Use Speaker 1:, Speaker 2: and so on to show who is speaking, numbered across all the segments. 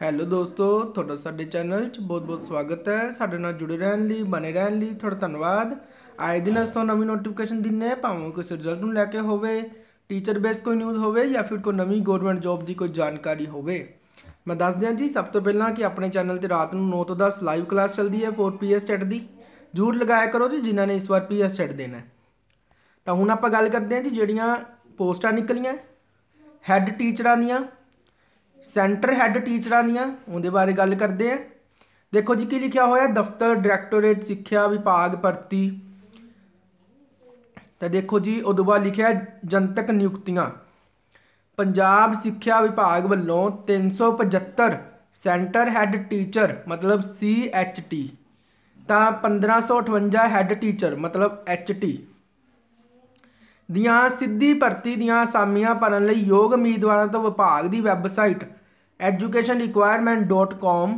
Speaker 1: Hello ਦੋਸਤੋ, ਤੁਹਾਡਾ ਸਾਡੇ ਚੈਨਲ 'ਚ ਬਹੁਤ-ਬਹੁਤ ਸਵਾਗਤ ਹੈ। ਸਾਡੇ ਨਾਲ ਜੁੜੇ ਰਹਿਣ ਲਈ, ਬਣੇ ਰਹਿਣ ਲਈ ਤੁਹਾਡਾ ਧੰਨਵਾਦ। ਆਏ ਦਿਨ ਅਸੀਂ ਤੁਹਾਨੂੰ ਨਵੀਂ ਨੋਟੀਫਿਕੇਸ਼ਨ ਦਿੰਨੇ ਭਾਵੇਂ ਕਿਸੇ ਰਿਜ਼ਲਟ ਨੂੰ ਲੈ ਕੇ ਹੋਵੇ ਟੀਚਰ ਬੇਸ ਕੋਈ ਨਿਊਜ਼ ਹੋਵੇ ਜਾਂ ਫਿਰ ਕੋਈ ਨਵੀਂ ਗਵਰਨਮੈਂਟ ਜੌਬ ਦੀ ਕੋਈ ਜਾਣਕਾਰੀ ਹੋਵੇ। ਮੈਂ ਦੱਸ ਦਿਆਂ ਜੀ, ਸਭ ਤੋਂ ਪਹਿਲਾਂ ਕਿ ਆਪਣੇ ਚੈਨਲ ਤੇ ਰਾਤ ਨੂੰ 9 ਤੋਂ 10 ਲਾਈਵ ਕਲਾਸ ਚੱਲਦੀ ਹੈ 4 ਪੀਐਸ ਟੈਟ ਦੀ। ਜਰੂਰ ਲਗਾਇਆ ਕਰੋ ਜੀ, ਜਿਨ੍ਹਾਂ ਨੇ ਇਸ ਵਾਰ ਪੀਐਸ ਟੈਟ ਦੇਣਾ ਤਾਂ ਹੁਣ ਆਪਾਂ ਗੱਲ ਕਰਦੇ ਹਾਂ ਜੀ, ਜਿਹੜੀਆਂ ਪੋਸਟਾਂ ਨਿਕਲੀਆਂ ਹੈੱਡ ਟੀਚਰਾਂ ਦੀਆਂ ਸੈਂਟਰ ਹੈੱਡ ਟੀਚਰਾਂ ਦੀਆਂ, ਉਹਦੇ ਬਾਰੇ ਗੱਲ ਕਰਦੇ ਹਾਂ। ਦੇਖੋ ਜੀ, ਕੀ ਲਿਖਿਆ ਹੋਇਆ? ਦਫ਼ਤਰ, ਡਾਇਰੈਕਟੋਰੇਟ, ਸਿੱਖਿਆ ਵਿਭਾਗ, ਭਰਤੀ। ਤਾਂ ਦੇਖੋ ਜੀ, ਉਦੋਂ ਬਾਅਦ ਲਿਖਿਆ ਜਨਤਕ ਨਿਯੁਕਤੀਆਂ। ਪੰਜਾਬ ਸਿੱਖਿਆ ਵਿਭਾਗ ਵੱਲੋਂ 375 ਸੈਂਟਰ ਹੈੱਡ ਟੀਚਰ, ਮਤਲਬ CHT ਤਾਂ 1558 ਹੈੱਡ ਟੀਚਰ, ਮਤਲਬ HT ਦੀਆਂ ਸਿੱਧੀ ਭਰਤੀ ਦੀਆਂ ਅਸਾਮੀਆਂ ਭਰਨ ਲਈ ਯੋਗ ਉਮੀਦਵਾਰਾਂ ਤੋਂ ਵਿਭਾਗ ਦੀ ਵੈਬਸਾਈਟ educationrequirement.com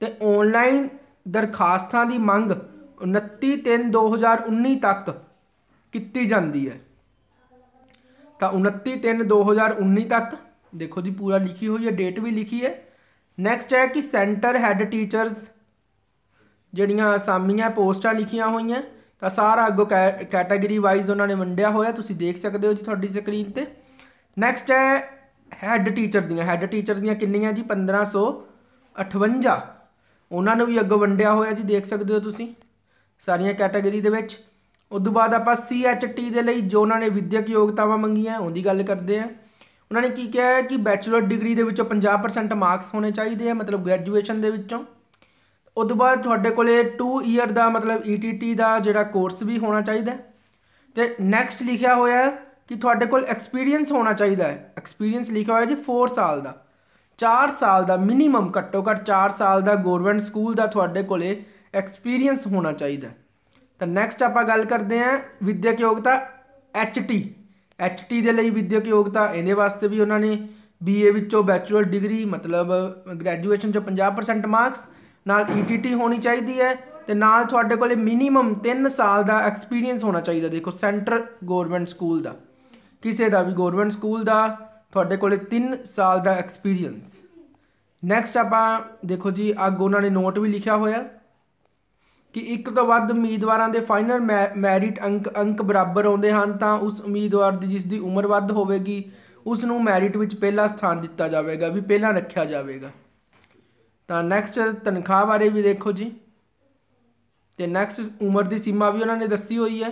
Speaker 1: ਤੇ ਆਨਲਾਈਨ ਦਰਖਾਸਤਾਂ ਦੀ ਮੰਗ 29/3/2019 ਤੱਕ ਕੀਤੀ ਜਾਂਦੀ ਹੈ। ਤਾਂ 29/3/2019 ਤੱਕ, ਦੇਖੋ ਜੀ ਪੂਰਾ ਲਿਖੀ ਹੋਈ ਹੈ ਡੇਟ ਵੀ ਲਿਖੀ ਹੈ। ਨੈਕਸਟ ਹੈ ਕਿ ਸੈਂਟਰ ਹੈੱਡ ਟੀਚਰਸ ਜਿਹੜੀਆਂ ਅਸਾਮੀਆਂ ਪੋਸਟਾਂ ਲਿਖੀਆਂ ਹੋਈਆਂ ਤਾਂ ਸਾਰਾ ਅੱਗੋਂ ਕੈਟਾਗਰੀ ਵਾਈਜ਼ ਉਹਨਾਂ ਨੇ ਵੰਡਿਆ ਹੋਇਆ, ਤੁਸੀਂ ਦੇਖ ਸਕਦੇ ਹੋ ਜੀ ਤੁਹਾਡੀ ਸਕਰੀਨ ਤੇ। ਨੈਕਸਟ ਹੈ ਹੈੱਡ ਟੀਚਰ ਦੀਆਂ। ਹੈੱਡ ਟੀਚਰ ਦੀਆਂ ਕਿੰਨੀਆਂ ਜੀ? 1558 ਉਹਨਾਂ ਨੂੰ ਵੀ ਅੱਗੋਂ ਵੰਡਿਆ ਹੋਇਆ ਜੀ, ਦੇਖ ਸਕਦੇ ਹੋ ਤੁਸੀਂ। ਸਾਰੀਆਂ ਕੈਟਾਗਰੀ ਦੇ ਵਿੱਚ। ਉਸ ਤੋਂ ਬਾਅਦ ਆਪਾਂ CHT ਦੇ ਲਈ ਜੋ ਉਹਨਾਂ ਨੇ ਵਿਦਿਅਕ ਯੋਗਤਾਵਾਂ ਮੰਗੀਆਂ, ਉਹਦੀ ਗੱਲ ਕਰਦੇ ਆ ਉਹਨਾਂ ਨੇ ਕੀ ਕਿਹਾ ਹੈ ਕਿ ਬੈਚਲਰ ਡਿਗਰੀ ਦੇ ਵਿੱਚੋਂ 50% ਮਾਰਕਸ ਹੋਣੇ ਚਾਹੀਦੇ ਆ, ਮਤਲਬ ਗ੍ਰੈਜੂਏਸ਼ਨ ਦੇ ਵਿੱਚੋਂ। ਉਸ ਤੋਂ ਬਾਅਦ ਤੁਹਾਡੇ ਕੋਲੇ 2 ਇਅਰ ਦਾ ਮਤਲਬ ETT ਦਾ ਜਿਹੜਾ ਕੋਰਸ ਵੀ ਹੋਣਾ ਚਾਹੀਦਾ ਤੇ ਨੈਕਸਟ ਲਿਖਿਆ ਹੋਇਆ ਹੈ ਕਿ ਤੁਹਾਡੇ ਕੋਲ ਐਕਸਪੀਰੀਅੰਸ ਹੋਣਾ ਚਾਹੀਦਾ ਹੈ। ਐਕਸਪੀਰੀਅੰਸ ਲਿਖਿਆ ਹੋਇਆ ਜੀ 4 ਸਾਲ ਦਾ। 4 ਸਾਲ ਦਾ ਮਿਨੀਮਮ ਘੱਟੋ ਘੱਟ 4 ਸਾਲ ਦਾ ਗਵਰਨਮੈਂਟ ਸਕੂਲ ਦਾ ਤੁਹਾਡੇ ਕੋਲੇ ਐਕਸਪੀਰੀਅੰਸ ਹੋਣਾ ਚਾਹੀਦਾ ਤਾਂ ਨੈਕਸਟ ਆਪਾਂ ਗੱਲ ਕਰਦੇ ਹਾਂ ਵਿਦਿਅਕ ਯੋਗਤਾ HT HT ਦੇ ਲਈ ਵਿਦਿਅਕ ਯੋਗਤਾ ਇਹਦੇ ਵਾਸਤੇ ਵੀ ਉਹਨਾਂ ਨੇ BA ਵਿੱਚੋਂ ਬੈਚਲਰ ਡਿਗਰੀ ਮਤਲਬ ਗ੍ਰੈਜੂਏਸ਼ਨ ਚੋਂ 50% ਮਾਰਕਸ ਨਾਲ ETT ਹੋਣੀ ਚਾਹੀਦੀ ਹੈ ਤੇ ਨਾਲ ਤੁਹਾਡੇ ਕੋਲੇ ਮਿਨੀਮਮ 3 ਸਾਲ ਦਾ ਐਕਸਪੀਰੀਅੰਸ ਹੋਣਾ ਚਾਹੀਦਾ। ਦੇਖੋ ਸੈਂਟਰ ਗਵਰਨਮੈਂਟ ਸਕੂਲ ਦਾ। ਕਿਸੇ ਦਾ ਵੀ ਗਵਰਨਮੈਂਟ ਸਕੂਲ ਦਾ, ਤੁਹਾਡੇ ਕੋਲੇ 3 ਸਾਲ ਦਾ ਐਕਸਪੀਰੀਅੰਸ ਨੈਕਸਟ ਆਪਾਂ ਦੇਖੋ ਜੀ, ਅੱਗ ਉਹਨਾਂ ਨੇ ਨੋਟ ਵੀ ਲਿਖਿਆ ਹੋਇਆ ਕਿ ਇੱਕ ਤੋਂ ਵੱਧ ਉਮੀਦਵਾਰਾਂ ਦੇ ਫਾਈਨਲ ਮੈਰਿਟ ਅੰਕ ਅੰਕ ਬਰਾਬਰ ਆਉਂਦੇ ਹਨ, ਤਾਂ ਉਸ ਉਮੀਦਵਾਰ ਦੀ ਜਿਸ ਦੀ ਉਮਰ ਵੱਧ ਹੋਵੇਗੀ ਉਸ ਨੂੰ ਮੈਰਿਟ ਵਿੱਚ ਪਹਿਲਾ ਸਥਾਨ ਦਿੱਤਾ ਜਾਵੇਗਾ, ਵੀ ਪਹਿਲਾਂ ਰੱਖਿਆ ਜਾਵੇਗਾ। ਤਾਂ ਨੈਕਸਟ ਤਨਖਾਹ ਬਾਰੇ ਵੀ ਦੇਖੋ ਜੀ। ਤੇ ਨੈਕਸਟ ਉਮਰ ਦੀ ਸੀਮਾ ਵੀ ਉਹਨਾਂ ਨੇ ਦੱਸੀ ਹੋਈ ਹੈ।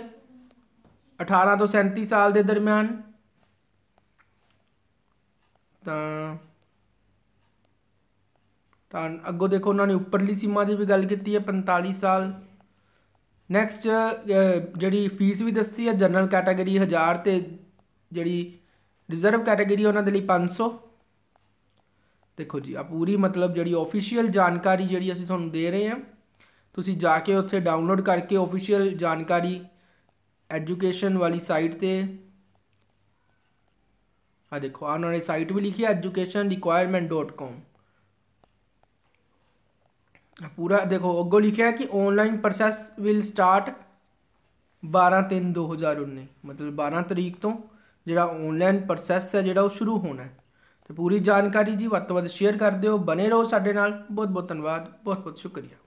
Speaker 1: 18 ਤੋਂ 37 ਸਾਲ ਦੇ ਦਰਮਿਆਨ। ਤਾਂ ਤਾਂ ਅੱਗੋਂ ਦੇਖੋ ਉਹਨਾਂ ਨੇ ਉੱਪਰਲੀ ਸੀਮਾ ਦੀ ਵੀ ਗੱਲ ਕੀਤੀ ਹੈ 45 ਸਾਲ। ਨੈਕਸਟ ਜਿਹੜੀ ਫੀਸ ਵੀ ਦੱਸੀ ਹੈ ਜਨਰਲ ਕੈਟਾਗਰੀ 1000 ਤੇ ਜਿਹੜੀ ਰਿਜ਼ਰਵ ਕੈਟਾਗਰੀ ਉਹਨਾਂ ਦੇ ਲਈ 500 ਦੇਖੋ ਜੀ ਆ ਪੂਰੀ ਮਤਲਬ ਜਿਹੜੀ ਆਫੀਸ਼ੀਅਲ ਜਾਣਕਾਰੀ ਜਿਹੜੀ ਅਸੀਂ ਤੁਹਾਨੂੰ ਦੇ ਰਹੇ ਹਾਂ, ਤੁਸੀਂ ਜਾ ਕੇ ਉੱਥੇ ਡਾਊਨਲੋਡ ਕਰਕੇ ਆਫੀਸ਼ੀਅਲ ਜਾਣਕਾਰੀ ਐਜੂਕੇਸ਼ਨ ਵਾਲੀ ਸਾਈਟ ਤੇ ਆ ਦੇਖੋ ਆ ਉਹਨਾਂ ਨੇ ਸਾਈਟ ਵੀ ਲਿਖੀ ਹੈ educationrequirement.com ਪੂਰਾ ਦੇਖੋ, ਅੱਗੋਂ ਲਿਖਿਆ ਹੈ ਕਿ ਆਨਲਾਈਨ ਪ੍ਰੋਸੈਸ ਵਿਲ ਸਟਾਰਟ 12 3 2019 ਮਤਲਬ 12 ਤਰੀਕ ਤੋਂ ਜਿਹੜਾ ਆਨਲਾਈਨ ਪ੍ਰੋਸੈਸ ਹੈ ਜਿਹੜਾ ਉਹ ਸ਼ੁਰੂ ਹੋਣਾ ਹੈ। ਤੇ ਪੂਰੀ ਜਾਣਕਾਰੀ ਜੀ ਵੱਧ ਤੋਂ ਵੱਧ ਸ਼ੇਅਰ ਕਰ ਦਿਓ ਬਨੇ ਰਹੋ ਸਾਡੇ ਨਾਲ। ਬਹੁਤ ਬਹੁਤ ਧੰਨਵਾਦ ਬਹੁਤ ਬਹੁਤ ਸ਼ੁਕਰੀਆ।